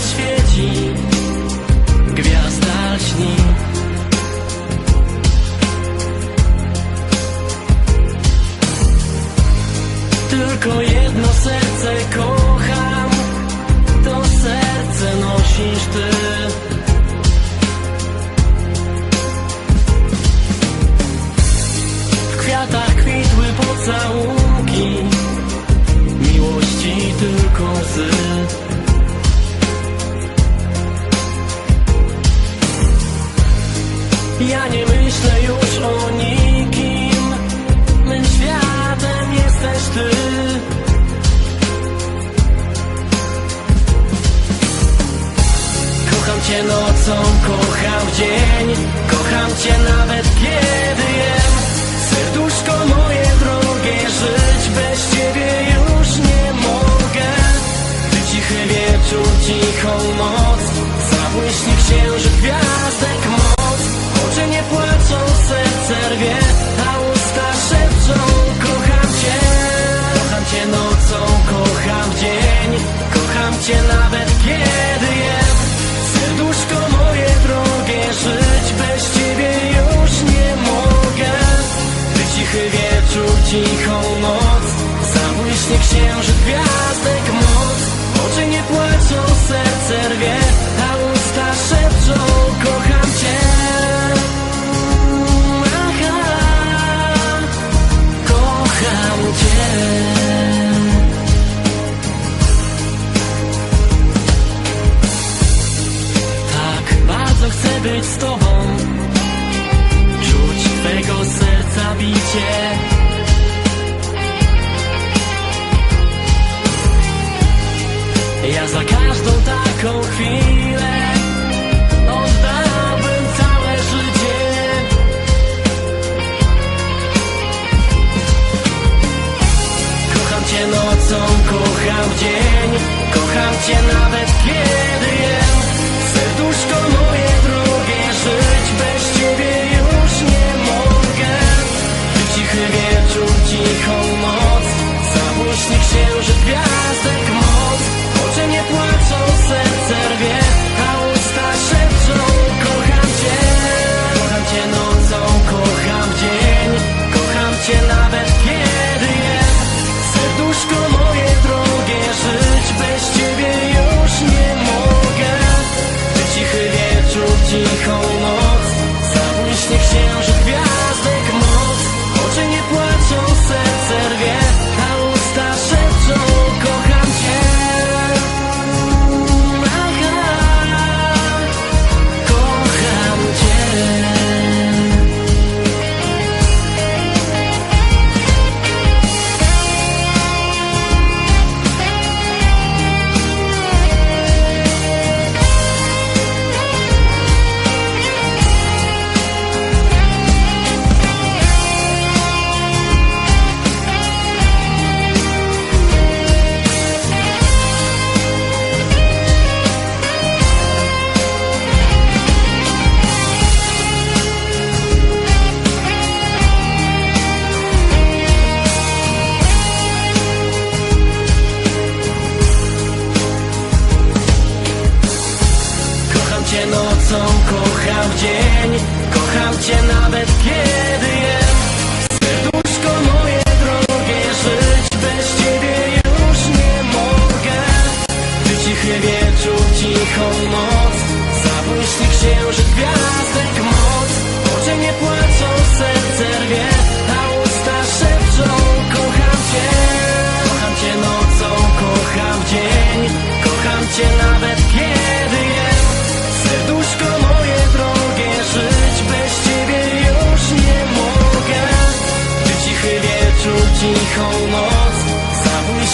świeci, gwiazda lśni. Tylko jedno serce kocham, to serce nosisz ty. W kwiatach kwitły pocałunki, miłości tylko łzy. Ja nie myślę już o nikim. Mym światem jesteś ty. Kocham cię nocą, kocham dzień. Kocham cię nawet kiedy jem Cię nawet kiedy jem Serduszko moje drogie Żyć bez ciebie już nie mogę. Ty cichy wieczór, cichą noc Zabłyśnie księżyc, gwiazdek cię nocą, kocham dzień Kocham cię nawet kiedy jem. Serduszko moje drogie Żyć bez ciebie już nie mogę. Cichy wieczór, cichą Zabłyśnie księżyc, dzień. Kocham cię nawet kiedy jem Serduszko moje drogie Żyć bez ciebie już nie mogę. Ty cichy wieczór, cichą noc. Zabłyśnie księżyc, gwiazdek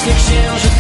mogę